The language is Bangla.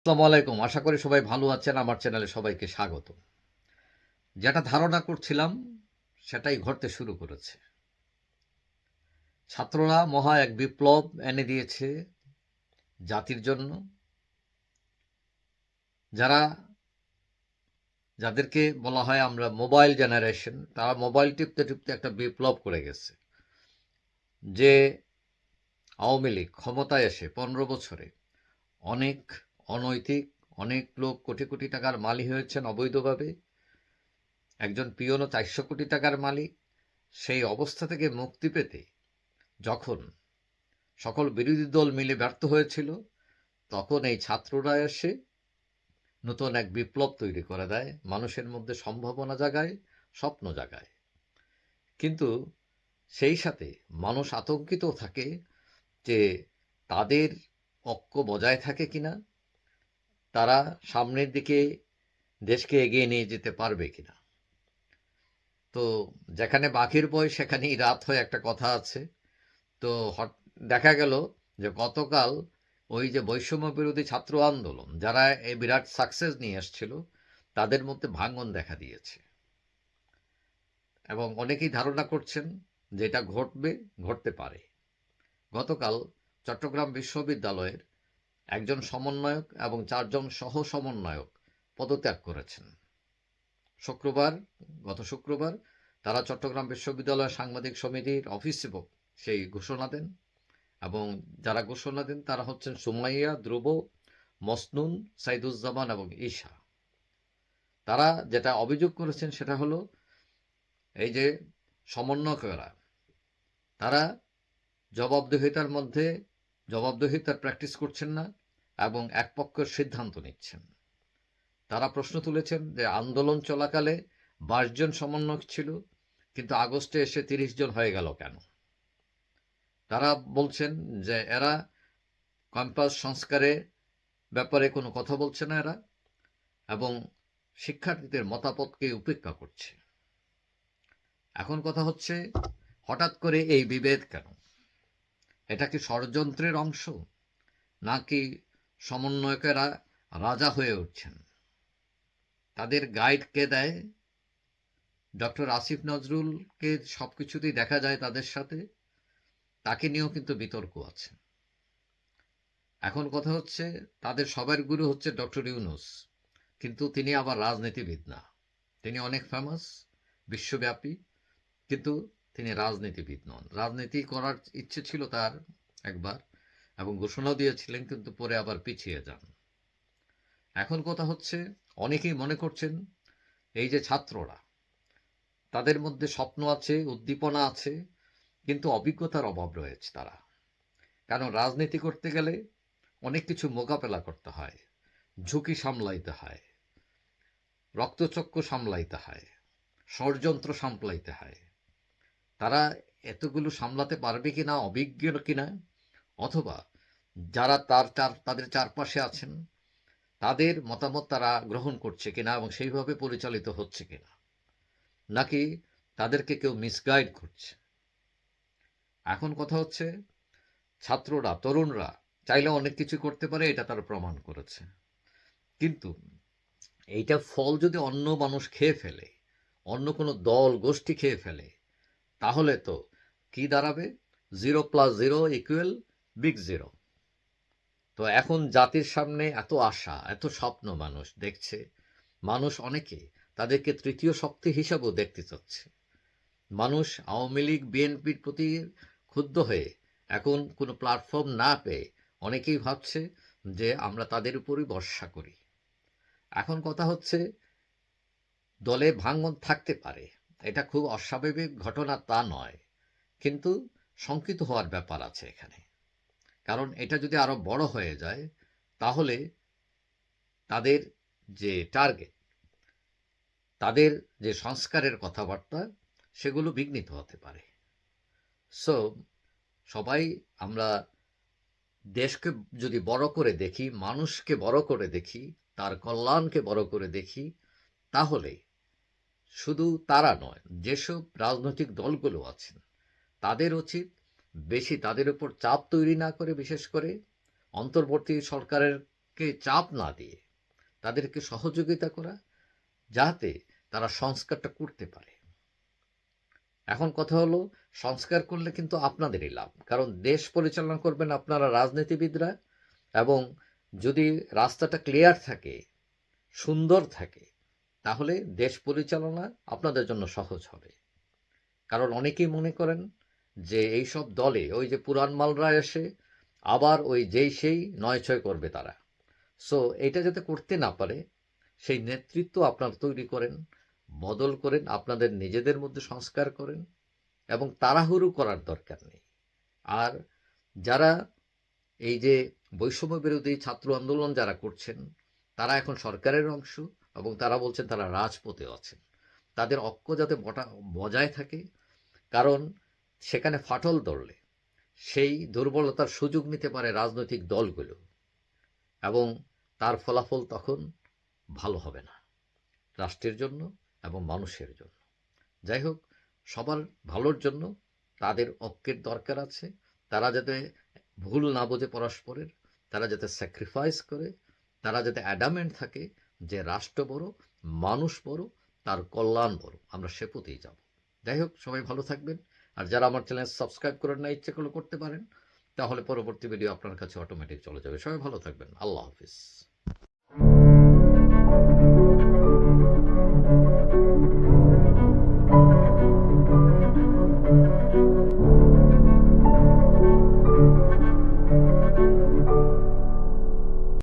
আসসালামু আলাইকুম। আশা করি সবাই ভালো আছেন। আমার চ্যানেলে সবাইকে স্বাগত। যেটা ধারণা করছিলাম, সেটাই ঘটতে শুরু করেছে। ছাত্ররা মহা এক বিপ্লব এনে দিয়েছে জাতির জন্য। যারা, যাদেরকে বলা হয় আমরা মোবাইল জেনারেশন, তারা মোবাইল টিপতে টিপতে একটা বিপ্লব করে গেছে। যে আওয়ামী লীগ ক্ষমতায় এসে পনেরো বছরে অনেক অনৈতিক, অনেক লোক কোটি কোটি টাকার মালিক হয়েছেন অবৈধভাবে। একজন পিয়নও চারশো কোটি টাকার মালিক। সেই অবস্থা থেকে মুক্তি পেতে যখন সকল বিরোধী দল মিলে ব্যর্থ হয়েছিল, তখন এই ছাত্ররা এসে নতুন এক বিপ্লব তৈরি করে দেয়, মানুষের মধ্যে সম্ভাবনা জাগায়, স্বপ্ন জাগায়। কিন্তু সেই সাথে মানুষ আতঙ্কিত থাকে যে তাদের পক্ষ বজায় থাকে কিনা তারা সামনের দিকে দেশকে এগিয়ে নিয়ে যেতে পারবে কিনা। তো যেখানে বাঘের বয় সেখানেই রাত হয় একটা কথা আছে। তো দেখা গেল যে গতকাল ওই যে বৈষম্য বিরোধী ছাত্র আন্দোলন, যারা এই বিরাট সাকসেস নিয়ে এসেছিল, তাদের মধ্যে ভাঙন দেখা দিয়েছে। এবং অনেকেই ধারণা করছেন যে এটা ঘটবে, ঘটতে পারে। গতকাল চট্টগ্রাম বিশ্ববিদ্যালয়ের একজন সমন্বয়ক এবং চারজন সহ সমন্বয়ক পদত্যাগ করেছেন। শুক্রবার, গত শুক্রবার তারা চট্টগ্রাম বিশ্ববিদ্যালয় সাংবাদিক সমিতির অফিসে সেই ঘোষণা দেন এবং যারা ঘোষণা দেন তারা হচ্ছেন সুমাইয়া, ধ্রুব, মসনুন, সাইদুজ্জামান এবং ঈশা। তারা যেটা অভিযোগ করেছেন সেটা হলো এই যে সমন্বয়করা, তারা জবাবদিহিতার মধ্যে জবাবদিহিতার প্র্যাকটিস করছেন না এবং এক পক্ষের সিদ্ধান্ত নিচ্ছেন। তারা প্রশ্ন তুলেছেন যে আন্দোলন চলাকালে বাইশ জন সমন্বয়ক ছিল, কিন্তু আগস্টে এসে তিরিশ জন হয়ে গেল কেন? তারা বলছেন যে এরা ক্যাম্পাস সংস্কারে ব্যাপারে কোনো কথা বলছে না এরা, এবং শিক্ষার্থীদের মতামতকে উপেক্ষা করছে। এখন কথা হচ্ছে, হঠাৎ করে এই বিভেদ কেন? এটা কি ষড়যন্ত্রের অংশ? নাকি সমন্বয়কেরা রাজা হয়ে উঠছেন। তাদের গাইড কে দেয়? ডক্টর আসিফ নজরুলকে সব কিছুতেই দেখা যায় তাদের সাথে। তাকে নিয়েও কিন্তু বিতর্ক আছে। এখন কথা হচ্ছে, তাদের সবার গুরু হচ্ছে ডক্টর ইউনুস। কিন্তু তিনি আবার রাজনীতিবিদ না। তিনি অনেক ফেমাস বিশ্বব্যাপী, কিন্তু তিনি রাজনীতিবিদ নন। রাজনীতি করার ইচ্ছে ছিল তার একবার। এবং ঘোষণা দিয়েছিলেন, কিন্তু পরে আবার পিছিয়ে যান। এখন কথা হচ্ছে, অনেকেই মনে করছেন, এই যে ছাত্ররা, তাদের মধ্যে স্বপ্ন আছে, উদ্দীপনা আছে, কিন্তু অভিজ্ঞতার অভাব রয়েছে তারা। কারণ রাজনীতি করতে গেলে অনেক কিছু মোকাবেলা করতে হয়, ঝুঁকি সামলাইতে হয় রক্তচক্র সামলাইতে হয়, ষড়যন্ত্র সামলাইতে হয়। তারা এতগুলো সামলাতে পারবে কিনা, অভিজ্ঞ কিনা অথবা যারা তার চার, তাদের চারপাশে আছেন, তাদের মতামত তারা গ্রহণ করছে কিনা এবং সেইভাবে পরিচালিত হচ্ছে কিনা, নাকি তাদেরকে কেউ মিসগাইড করছে। এখন কথা হচ্ছে, ছাত্ররা, তরুণরা চাইলে অনেক কিছু করতে পারে, এটা তারা প্রমাণ করেছে। কিন্তু এইটা ফল যদি অন্য মানুষ খেয়ে ফেলে, অন্য কোনো দল, গোষ্ঠী খেয়ে ফেলে, তাহলে তো কি দাঁড়াবে? Zero plus zero equal big zero তো এখন জাতির সামনে এত আশা, এত স্বপ্ন মানুষ দেখছে, মানুষ অনেকে তাদেরকে তৃতীয় শক্তি হিসাবেও দেখতে চাচ্ছে। মানুষ আওয়ামী লীগ, বিএনপির প্রতি ক্ষুব্ধ হয়ে এখন কোনো প্ল্যাটফর্ম না পেয়ে অনেকেই ভাবছে যে আমরা তাদের উপরই ভরসা করি। এখন কথা হচ্ছে, দলে ভাঙন থাকতে পারে, এটা খুব অস্বাভাবিক ঘটনা তা নয়, কিন্তু শঙ্কিত হওয়ার ব্যাপার আছে এখানে। কারণ এটা যদি আরও বড় হয়ে যায়, তাহলে তাদের যে টার্গেট তাদের যে সংস্কারের কথাবার্তা, সেগুলো বিঘ্নিত হতে পারে। সো সবাই আমরা দেশকে যদি বড় করে দেখি, মানুষকে বড় করে দেখি, তার কল্যাণকে বড় করে দেখি, তাহলে শুধু তারা নয়, যেসব রাজনৈতিক দলগুলো আছেন, তাদের উচিত বেশি তাদের উপর চাপ তৈরি না করে, বিশেষ করে অন্তর্বর্তী সরকারের মানুষকে চাপ না দিয়ে তাদেরকে সহযোগিতা করা, যাতে তারা সংস্কারটা করতে পারে। এখন কথা হলো, সংস্কার করলে কিন্তু আপনাদেরই লাভ, কারণ দেশ পরিচালনা করবেন আপনারা রাজনীতিবিদরা এবং যদি রাস্তাটা ক্লিয়ার থাকে, সুন্দর থাকে, তাহলে দেশ পরিচালনা আপনাদের জন্য সহজ হবে। কারণ অনেকেই মনে করেন যে এই সব দলে ওই যে পুরান মালরা এসে আবার ওই যেই সেই নয় ছয় করবে তারা। সো এটা যাতে করতে না পারে, সেই নেতৃত্ব আপনারা তৈরি করেন, বদল করেন, আপনাদের নিজেদের মধ্যে সংস্কার করেন এবং তাড়াহুড়ো করার দরকার নেই। আর যারা এই যে বৈষম্য বিরোধী ছাত্র আন্দোলন যারা করছেন, তারা এখন সরকারের অংশ এবং তারা বলছেন তারা রাজপথে আছেন। তাদের অক্ষ যাতে বটা, বজায় থাকে, কারণ সেখানে ফাটল ধরলে। সেই দুর্বলতার সুযোগ নিতে পারে রাজনৈতিক দলগুলো এবং তার ফলাফল তখন ভালো হবে না, রাষ্ট্রের জন্য এবং মানুষের জন্য। যাই হোক, সবার ভালোর জন্য তাদের ঐক্যের দরকার আছে। তারা যাতে ভুল না বোঝে পরস্পরের, তারা যাতে স্যাক্রিফাইস করে, তারা যাতে অ্যাডামেন্ট থাকে যে রাষ্ট্র বড়, মানুষ বড়, তার কল্যাণ বড়। আমরা সে পথেই যাব। যাই হোক, সবাই ভালো থাকবেন। আর যারা আমার চ্যানেল সাবস্ক্রাইব করেন না ইচ্ছে করলে করতে পারেন, তাহলে পরবর্তী ভিডিও আপনার কাছে অটোমেটিক চলে যাবে। সবাই ভালো থাকবেন। আল্লাহ হাফিজ।